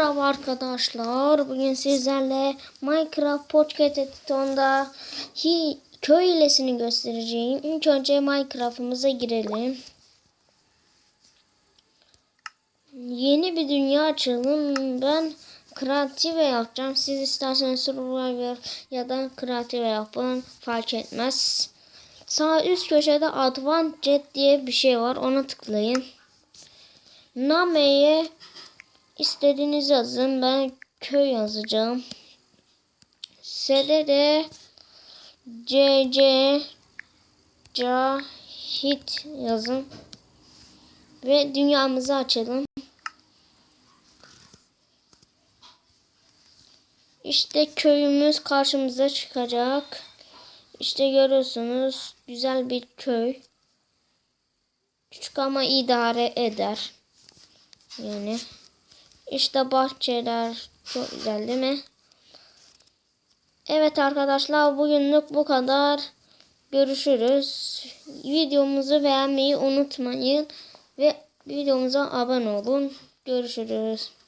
Merhaba arkadaşlar. Bugün sizlerle Minecraft Podcast Edition'da hi köy hilesini göstereceğim. İlk önce Minecraft'ımıza girelim. Yeni bir dünya açalım. Ben kreative yapacağım. Siz isterseniz survivor ya da kreative yapın. Fark etmez. Sağ üst köşede Advanced diye bir şey var. Ona tıklayın. Name'ye İstediğiniz yazın. Ben köy yazacağım. S'de de CC Cahit yazın. Ve dünyamızı açalım. İşte köyümüz karşımıza çıkacak. İşte görüyorsunuz güzel bir köy. Küçük ama idare eder. Yani işte bahçeler çok güzel değil mi? Evet arkadaşlar bugünlük bu kadar. Görüşürüz. Videomuzu beğenmeyi unutmayın. Ve videomuza abone olun. Görüşürüz.